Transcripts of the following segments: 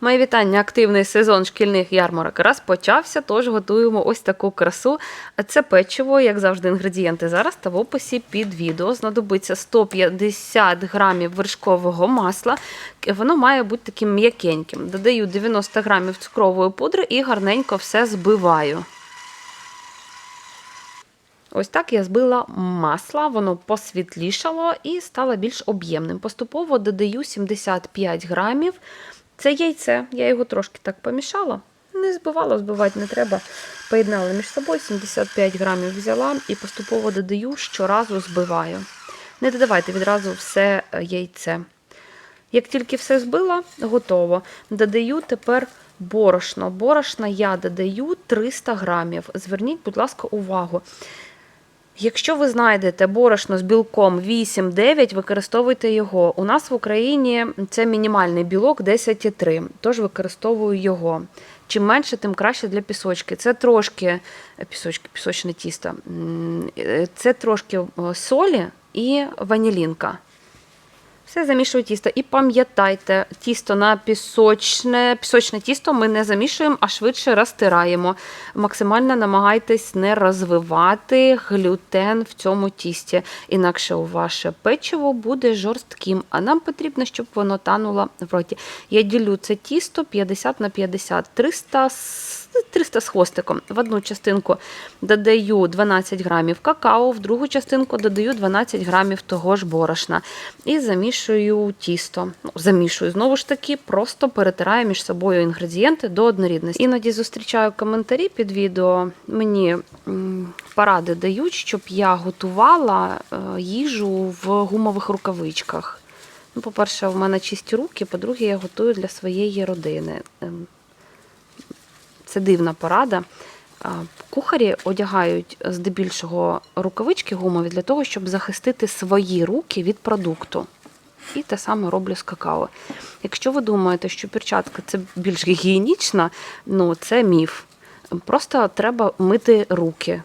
Моє вітання, активний сезон шкільних ярмарок розпочався, тож готуємо ось таку красу. Це печиво, як завжди, інгредієнти зараз та в описі під відео. Знадобиться 150 грамів вершкового масла. Воно має бути таким м'якеньким. Додаю 90 грамів цукрової пудри і гарненько все збиваю. Ось так я збила масла, воно посвітлішало і стало більш об'ємним. Поступово додаю 75 грамів. Це яйце, я його трошки так помішала. Не збивала, збивати не треба. Поєднала між собою 75 грамів взяла і поступово додаю, щоразу збиваю. Не додавайте відразу все е, яйце. Як тільки все збила, готово. Додаю тепер борошно. Борошна я додаю 300 грамів. Зверніть, будь ласка, увагу. Якщо ви знайдете борошно з білком 8-9, використовуйте його. У нас в Україні це мінімальний білок 10,3, тож використовую його. Чим менше, тим краще для пісочки. Це трошки пісочки, пісочне тісто. Е, Це трошки е, солі і ванілінка. Все замішую тісто. І пам'ятайте, тісто на пісочне, пісочне тісто ми не замішуємо, а швидше розтираємо. Максимально намагайтесь не розвивати глютен в цьому тісті, інакше ваше печиво буде жорстким, а нам потрібно, щоб воно тануло в роті. Я ділю це тісто 50 на 50, 300 з 300 з хвостиком. В одну частинку додаю 12 грамів какао, в другу частинку додаю 12 грамів того ж борошна. І замішую тісто. Ну, замішую знову ж таки, просто перетираю між собою інгредієнти до однорідності. Іноді зустрічаю коментарі під відео. Мені поради дають, щоб я готувала е, їжу в гумових рукавичках. Ну, по-перше, в мене чисті руки, по-друге, я готую для своєї родини. Ем, це дивна порада. Кухарі одягають здебільшого рукавички гумові для того, щоб захистити свої руки від продукту. І те саме роблю з какао. Якщо ви думаєте, що перчатка це більш гігієнічна, ну це міф. Просто треба мити руки.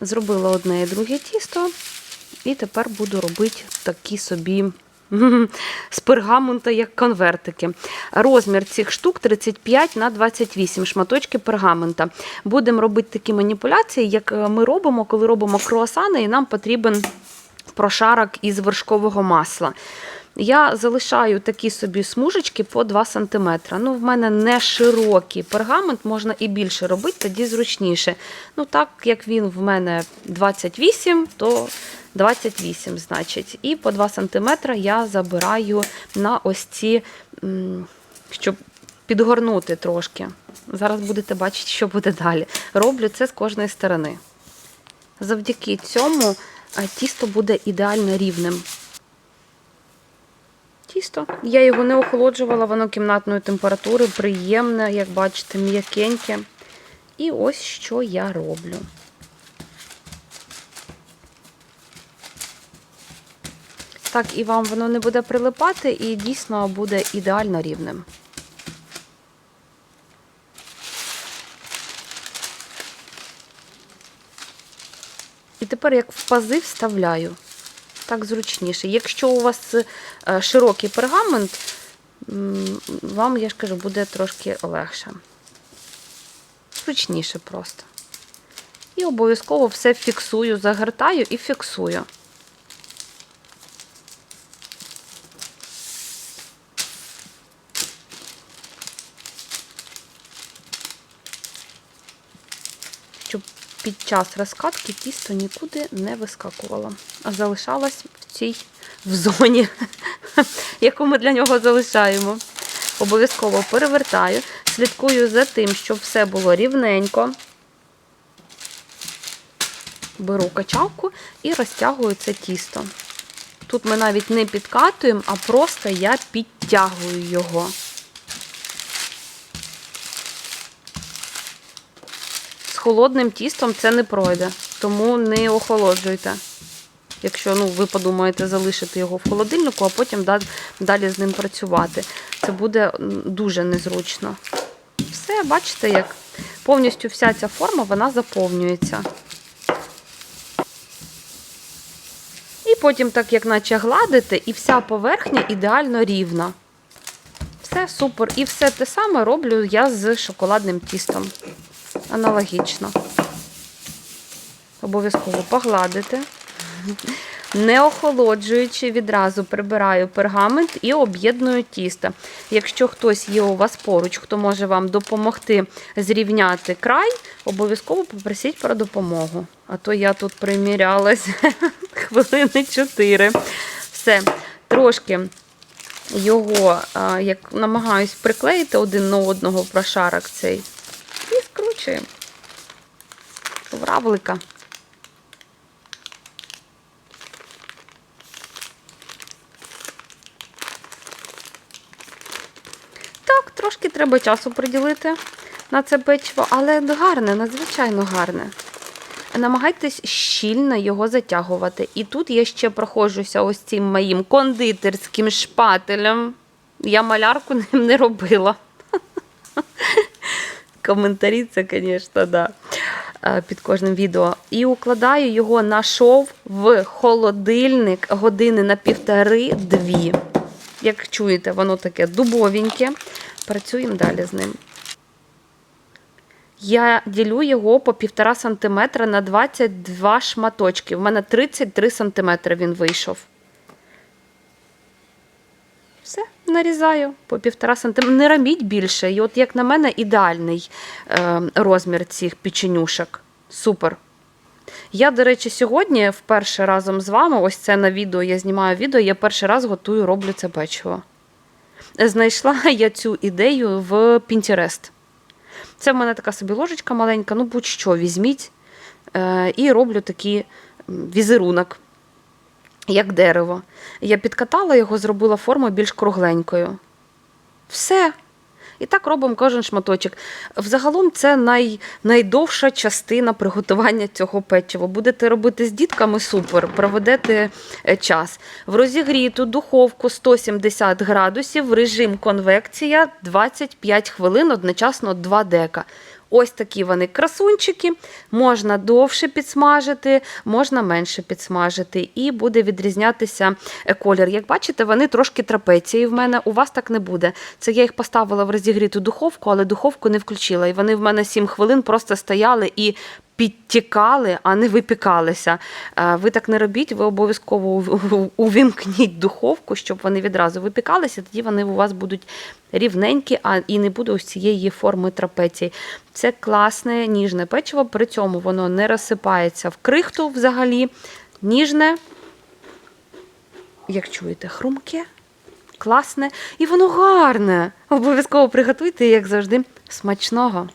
Зробила одне і друге тісто, і тепер буду робити такі собі з пергамента, як конвертики. Розмір цих штук 35 на 28 шматочки пергамента. Будемо робити такі маніпуляції, як е, ми робимо, коли робимо круасани, і нам потрібен прошарок із вершкового масла. Я залишаю такі собі смужечки по 2 см. Ну, в мене не широкий пергамент, можна і більше робити, тоді зручніше. Ну, так як він в мене 28, то 28, значить. І по 2 см я забираю на ось ці, щоб підгорнути трошки. Зараз будете бачити, що буде далі. Роблю це з кожної сторони. Завдяки цьому е, тісто буде ідеально рівним. Тісто. Я його не охолоджувала, воно кімнатної температури, приємне, як бачите, м'якеньке. І ось що я роблю. Так, і вам воно не буде прилипати, і дійсно буде ідеально рівним. І тепер як в пази вставляю. Так зручніше. Якщо у вас е, широкий пергамент, вам, я ж кажу, буде трошки легше. Зручніше просто. І обов'язково все фіксую, загортаю і фіксую. Щоб під час розкатки тісто нікуди не вискакувало, а залишалось в цій в зоні, яку ми для нього залишаємо. Обов'язково перевертаю, слідкую за тим, щоб все було рівненько. Беру качалку і розтягую це тісто. Тут ми навіть не підкатуємо, а просто я підтягую його. Холодним тістом це не пройде, тому не охолоджуйте. Якщо ну, ви подумаєте залишити його в холодильнику, а потім далі з ним працювати. Це буде дуже незручно. Все, бачите, як повністю вся ця форма вона заповнюється. І потім, так як наче гладите, і вся поверхня ідеально рівна. Все супер. І все те саме роблю я з шоколадним тістом. Аналогічно. Обов'язково погладити. Не охолоджуючи, відразу прибираю пергамент і об'єдную тісто. Якщо хтось є у вас поруч, хто може вам допомогти зрівняти край, обов'язково попросіть про допомогу. А то я тут примірялась хвилини 4. Все, трошки його як намагаюсь приклеїти один на одного прошарок цей. Скручуємо. Равлика. Так, трошки треба часу приділити на це печиво, але гарне, надзвичайно гарне. Намагайтесь щільно його затягувати. І тут я ще проходжуся ось цим моїм кондитерським шпателем. Я малярку ним не робила. Коментарі це, звісно, да. е, під кожним відео. І укладаю його на шов в холодильник години на півтори-дві. Як чуєте, воно таке дубовеньке. Працюємо далі з ним. Я ділю його по 1,5 см на 22 шматочки. У мене 33 см він вийшов. Все, нарізаю по 1,5 см. Не робіть більше. І от, як на мене, ідеальний е, розмір цих печенюшок. Супер. Я, до речі, сьогодні вперше разом з вами, ось це на відео, я знімаю відео, я перший раз готую, роблю це печиво. Знайшла я цю ідею в Pinterest. Це в мене така собі ложечка маленька, ну будь-що візьміть е, і роблю такий візерунок, як дерево. Я підкатала його, зробила форму більш кругленькою. Все. І так робимо кожен шматочок. Взагалом це най, найдовша частина приготування цього печива. Будете робити з дітками супер, проведете е, час. В розігріту духовку 170 градусів, режим конвекція 25 хвилин, одночасно 2 дека. Ось такі вони красунчики. Можна довше підсмажити, можна менше підсмажити, і буде відрізнятися е, колір. Як бачите, вони трошки трапеції в мене. У вас так не буде. Це я їх поставила в розігріту духовку, але духовку не включила. І вони в мене 7 хвилин просто стояли і. Підтікали, а не випікалися. Е, Ви так не робіть, ви обов'язково увімкніть духовку, щоб вони відразу випікалися, тоді вони у вас будуть рівненькі, а і не буде ось цієї форми трапеції. Це класне ніжне печиво, при цьому воно не розсипається в крихту взагалі. Ніжне, як чуєте, хрумке, класне і воно гарне. Обов'язково приготуйте, як завжди, смачного.